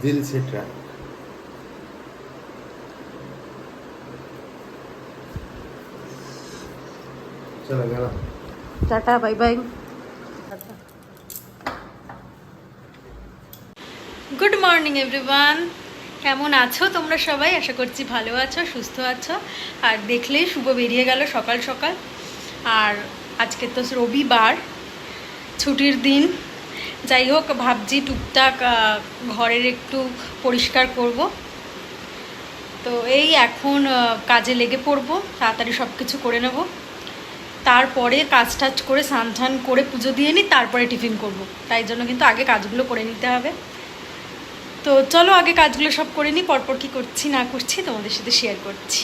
दिल से ट्रैक चलो गया tata bye bye good morning everyone কেমন আছো তোমরা সবাই আশা করছি ভালো আছো সুস্থ আছো আর দেখলেই শুভ বেরিয়ে গেল সকাল সকাল আর আজকে তো রবিবার ছুটির দিন যাই হোক, ভাবছি টুকটাক ঘরের একটু পরিষ্কার করব। তো এই এখন কাজে লেগে পড়ব, তাড়াতাড়ি সব কিছু করে নেব। তারপরে কাজ টাজ করে স্নান টান করে পুজো দিয়ে নিই, তারপরে টিফিন করব। তাই জন্য কিন্তু আগে কাজগুলো করে নিতে হবে। তো চলো, আগে কাজগুলো সব করে নিই, পরপর কি করছি না করছি তোমাদের সাথে শেয়ার করছি।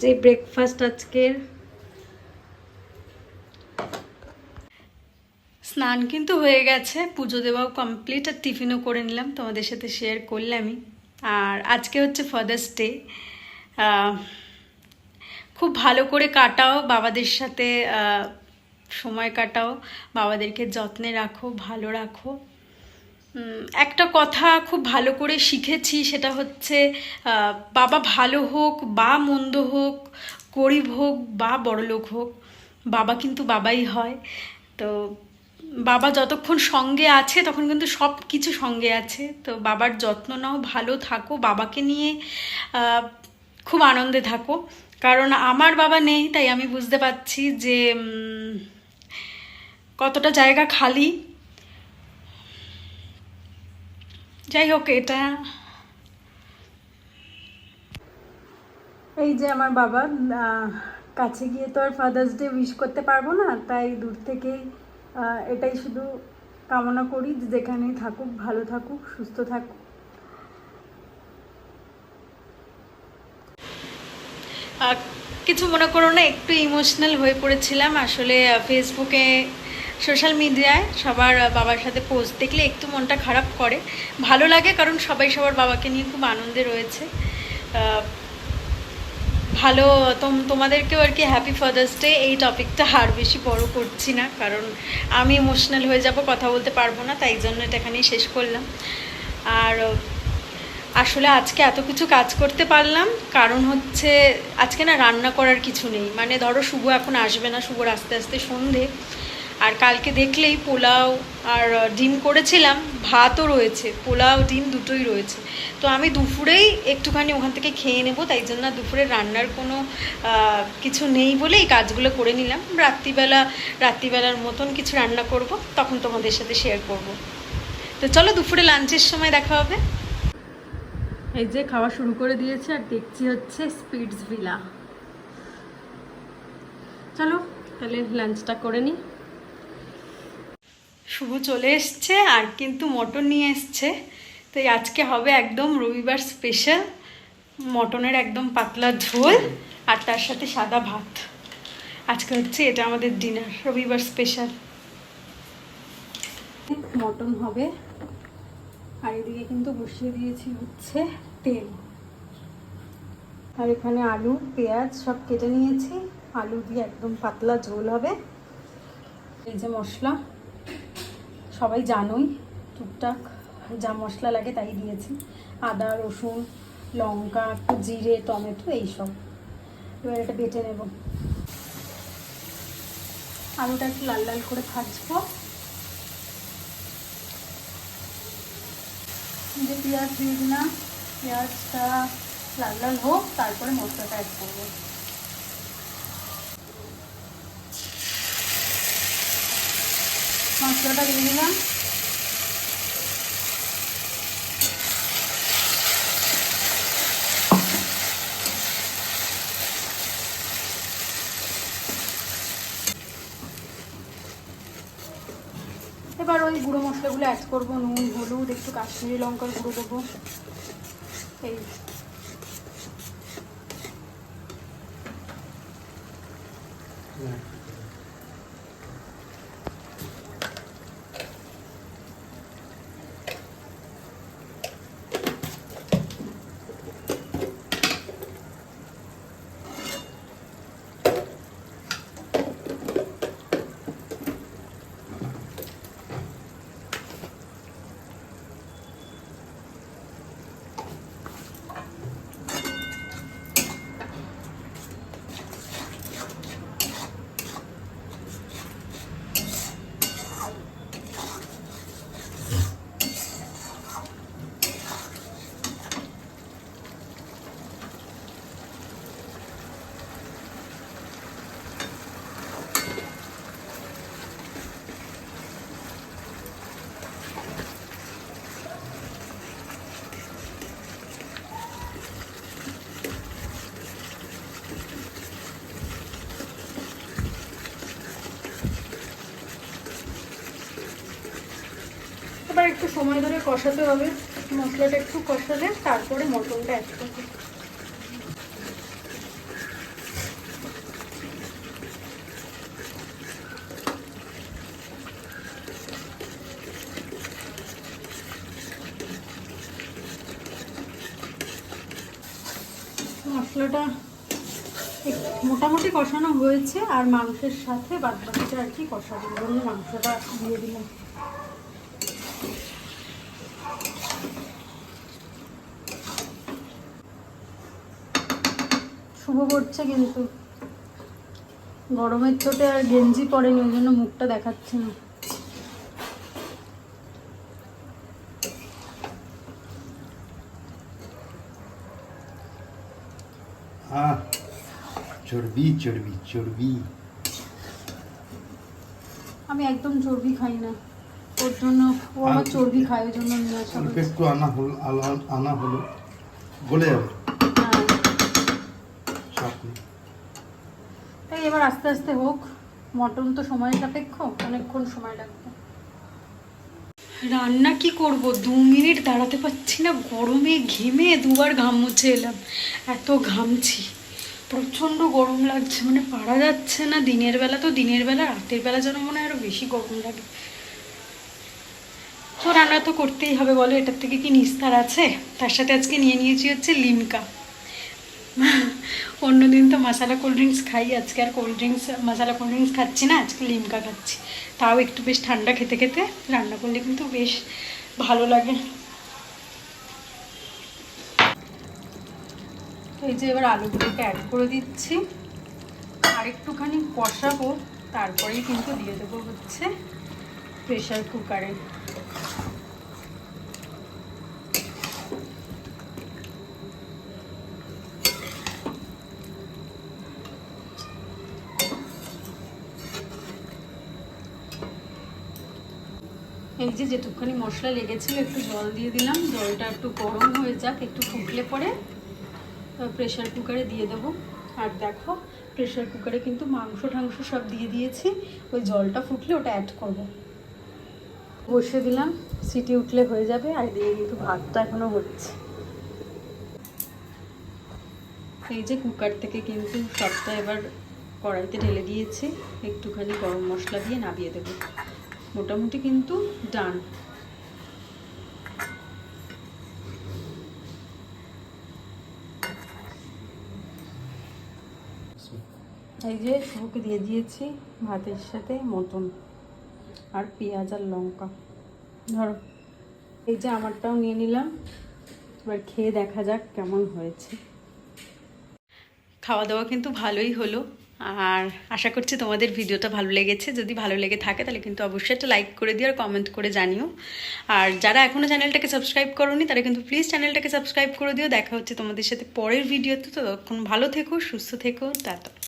যে ব্রেকফাস্ট আজকের? স্নান কিন্তু হয়ে গেছে, পুজো দেওয়াও কমপ্লিট আর টিফিনও করে নিলাম, তোমাদের সাথে শেয়ার করলামই। আর আজকে হচ্ছে ফাদার্স ডে খুব ভালো করে কাটাও, বাবাদের সাথে সময় কাটাও, বাবাদেরকে যত্নে রাখো, ভালো রাখো। একটা কথা খুব ভালো করে শিখেছি, সেটা হচ্ছে বাবা ভালো হোক, বা মন্দ হোক, গরিব হোক, বা বড়লোক হোক, বাবা কিন্তু বাবাই হয়। তো বাবা যতক্ষণ সঙ্গে আছে, তখন কিন্তু সব কিছু সঙ্গে আছে। তো বাবার যত্ন নাও, ভালো থাকো, বাবাকে নিয়ে খুব আনন্দে থাকো। কারণ আমার বাবা নেই, তাই আমি বুঝতে পারছি যে কতটা জায়গা খালি। যাই হোক এটা এই যে আমার বাবা কাছে গিয়ে তো আর ফাদার্স ডে উইশ করতে পারব না তাই দূর থেকেই এটাই শুধু কামনা করি যে যেখানেই থাকুক ভালো থাকুক সুস্থ থাকুক। কিছু মনে করো না একটু ইমোশনাল হয়ে পড়েছিলাম। আসলে ফেসবুকে সোশ্যাল মিডিয়ায় সবার বাবার সাথে পোস্ট দেখলে একটু মনটা খারাপ করে। ভালো লাগে কারণ সবাই সবার বাবাকে নিয়ে খুব আনন্দে রয়েছে। ভালো, তোম, তোমাদেরকেও আর কি হ্যাপি ফাদার্স ডে এই টপিকটা আর বেশি বড় করছি না, কারণ আমি ইমোশনাল হয়ে যাব, কথা বলতে পারব না, তাই জন্য এটা এখানেই শেষ করলাম। আর, আসলে আজকে এত কিছু কাজ করতে পারলাম, কারণ হচ্ছে আজকে না রান্না করার কিছু নেই। মানে ধরো শুভ এখন আসবে না, শুভর আস্তে আস্তে সন্ধে। আর কালকে দেখলেই পোলাও আর ডিম করেছিলাম, ভাতও রয়েছে, পোলাও, ডিম দুটোই রয়েছে। তো আমি দুপুরেই একটুখানি ওখান থেকে খেয়ে নেব, তাই জন্য দুপুরে রান্নার কোনো কিছু নেই বলে এই কাজগুলো করে নিলাম। রাত্রিবেলা, রাত্রিবেলার মতন কিছু রান্না করব, তখন তোমাদের সাথে শেয়ার করব। তো চলো দুপুরে লাঞ্চের সময় দেখা হবে। এই যে খাওয়া শুরু করে দিয়েছে আর দেখছি হচ্ছে স্পিডস ভিলা চলো, তাহলে লাঞ্চটা করে নিই শুভ চলে এসছে আর কিন্তু মটন নিয়ে এসছে। তো আজকে হবে একদম রবিবার স্পেশাল মটনের একদম পাতলা ঝোল আর তার সাথে সাদা ভাত। আজকে হচ্ছে এটা আমাদের ডিনার রবিবার স্পেশাল মটন হবে আর এদিকে কিন্তু বসিয়ে দিয়েছি হচ্ছে তেল। আর এখানে আলু, পেঁয়াজ সব কেটে নিয়েছি। আলু দিয়ে একদম পাতলা ঝোল হবে। এই যে মশলা। সবাই জানোই, টুকটাক যা মশলা লাগে তাই দিয়েছি। আদা, রসুন, লঙ্কা, একটু জিরে, টমেটো, এইসব। এবার এটা বেটে নেব। আলুটা একটু লাল লাল করে ভাজবো। যে পেঁয়াজ দিয়ে দিলাম, পেঁয়াজটা লাল লাল হোক, তারপরে মশলাটা অ্যাড করব। মশলাটা দিয়ে দিলাম। এবার ওই গুঁড়ো মশলাগুলো অ্যাড করব, নুন, হলুদ, একটু কাশ্মীরি লঙ্কার গুঁড়ো দেবো এই এবার একটু সময় ধরে কষাতে হবে। মশলাটা একটু কষালে তারপরে মটনটা অ্যাড করবে। মশলাটা মোটামুটি কষানো হয়েছে আর মাংসের সাথে বাদ বাকিটা আর কি কষাবো। জন্য মাংসটা দিয়ে দিলাম। শুভ করছে কিন্তু। গরমের চোটে আর গেঞ্জি পরেনি ওই জন্য মুখটা দেখাচ্ছে না। চর্বি চর্বি চর্বি। আমি একদম চর্বি খাই না। ওর জন্য ও আমার চর্বি খায় ওই জন্য নিয়ে আসা একটু আনা হলো আনা হলো। গলে যাবে। তাই এবার আস্তে আস্তে হোক। মটন তো সময় সাপেক্ষ অনেকক্ষণ সময় লাগবে। রান্না কি করব? দু মিনিট দাঁড়াতে পারছি না গরমে ঘেমে দুবার ঘাম মুছে এলাম। এত ঘামছি। প্রচণ্ড গরম লাগছে মানে পারা যাচ্ছে না। দিনের বেলা তো দিনের বেলা রাতের বেলা যেন মনে হয় আরও বেশি গরম লাগে। তো রান্না তো করতেই হবে বলো। এটার থেকে কি নিস্তার আছে? তার সাথে আজকে নিয়ে নিয়েছি হচ্ছে লিমকা। অন্যদিন তো মশালা কোল্ড ড্রিঙ্কস খাই, আজকে আর cold drinks masala cold drinks খাচ্ছি না, আজকে লিমকা খাচ্ছি। তাও একটু বেশ ঠান্ডা খেতে খেতে রান্না করলে কিন্তু বেশ ভালো লাগে। এই যে এবার আলুগুলোকে অ্যাড করে দিচ্ছি। আর একটুখানি কষাবো, তারপরেই কিন্তু দিয়ে দেবো হচ্ছে প্রেশার কুকারে এই যে যেটুকখানি মশলা লেগেছিল, একটু জল দিয়ে দিলাম। জলটা একটু গরম হয়ে যাক, একটু ফুটলে পরে প্রেশার কুকারে দিয়ে দেবো। আর দেখো প্রেশার কুকারে কিন্তু মাংস টাংস সব দিয়ে দিয়েছি। ওই জলটা ফুটলে ওটা অ্যাড করব। বসে দিলাম, সিটি উঠলে হয়ে যাবে। আর দিয়ে কিন্তু ভাতটা এখনও হচ্ছে। এই যে কুকার থেকে কিন্তু সবটা এবার কড়াইতে ঢেলে দিয়েছি। একটুখানি গরম মশলা দিয়ে নাবিয়ে দেবো। মোটামুটি কিন্তু ডান। এই যে শুভকে দিয়ে দিয়েছি ভাতের সাথে মটন আর পেঁয়াজ আর লঙ্কা। ধরো, এই যে আমারটাও নিয়ে নিলাম, এবার খেয়ে দেখা যাক কেমন হয়েছে। খাওয়া দাওয়া কিন্তু ভালোই হলো। আর আশা করছি তোমাদের ভিডিওটা ভালো লেগেছে। যদি ভালো লেগে থাকে, তাহলে কিন্তু অবশ্যই একটা লাইক করে দিও আর কমেন্ট করে জানিও। আর যারা এখনও চ্যানেলটাকে সাবস্ক্রাইব করোনি, তারা কিন্তু প্লিজ চ্যানেলটাকে সাবস্ক্রাইব করে দিও। দেখা হচ্ছে তোমাদের সাথে পরের ভিডিওতে তো। তখন ভালো থেকো, সুস্থ থেকো, টাটা।